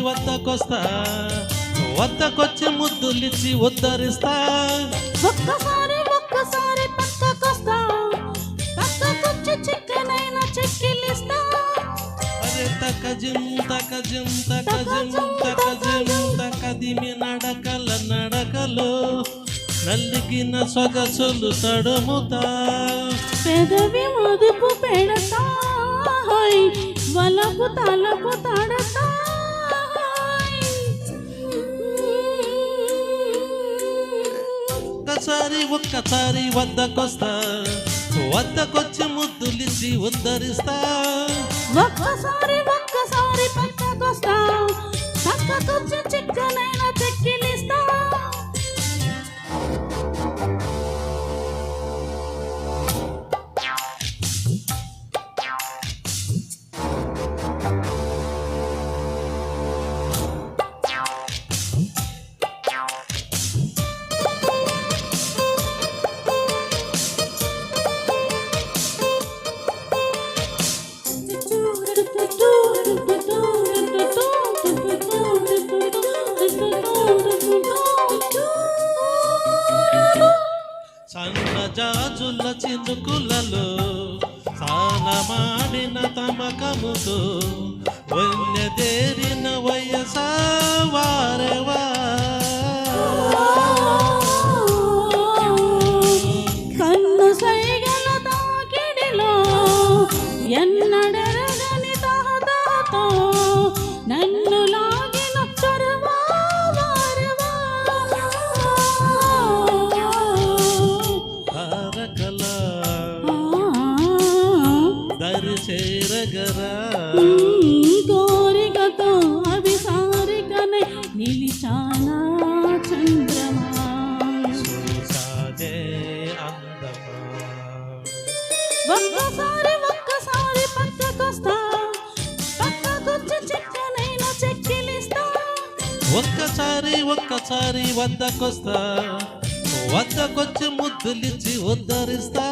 వద్దకొస్తా. వద్దకొచ్చి ముద్దులిచ్చి ఉద్ధరిస్తా. ఒక్కసారి ఒక్కసారి పక్కకొస్తా. పక్కకొచ్చి చిక్కనైన చెక్కిలిస్తా అరే తకజిం తకజిం తకజిం తకజిం తకదిమి నడకల నడకలో నల్లిగిన సొగసులు తడుముతా. పెదవి మదుపు పెడతా. వలపు తలపు తడతా. ఒక్కసారి ఒక్కసారి వద్దకొస్తా. వద్దకొచ్చి ముద్దులిచ్చి ఉద్ధరిస్తా. ఒక్కసారి ఒక్కసారి పక్కకొస్తా. పక్కకొచ్చి చిక్కనైన చినుకులలో సానమాడిన తమకముతో వన్యదేరిన వయస వారెవా కన్ను సైగల తాకిడిలో ఎన్నడరగని తాహతాతో నన్ను లాగిన చొరవా వారవా. తారకల చేరగరా ఉమ్, కోరికతో అవిసారికనే నిలిచానా చంద్రమా చూసాదే అందమా. ఒక్కసారి ఒక్కసారి పక్కకొస్తా. పక్కకొచ్చి చిక్కనైన చెక్కిలిస్తా. ఒక్కసారి ఒక్కసారి వద్దకొస్తా వద్దకొచ్చి ముద్దులిచ్చి ఉద్ధరిస్తా.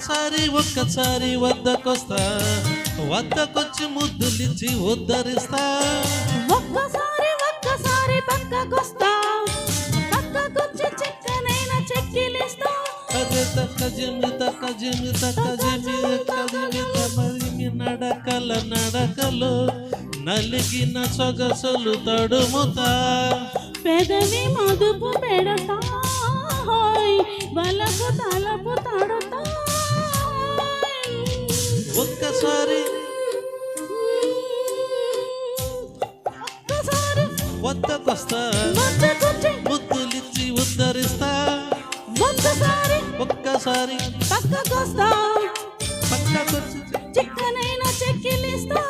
ఒక్కసారి ఒక్కసారి వద్దకొస్తా వద్దకొచ్చి ముద్దులిచ్చి ఉద్ధరిస్తా. ఒక్కసారి ఒక్కసారి పక్కకొస్తా. పక్కకొచ్చి చిక్కనైన చెక్కిలిస్తా. అదే తక్క జిమి తక్క జిమి తక్క జిమి కదిమి తమరిమి నడకల నడకలో. నలిగిన సొగసులు తడుముతా. పెదవి మదుపు పెడతా. వలపు తలపు తడతా ఒక్కసారి. వద్దకొస్తా. ముద్దులిచ్చి ఉద్ధరిస్తా. ఒక్కసారి. పక్కకొస్తా. పక్కకొచ్చి. చిక్కనైనా చెక్కిలిస్తా.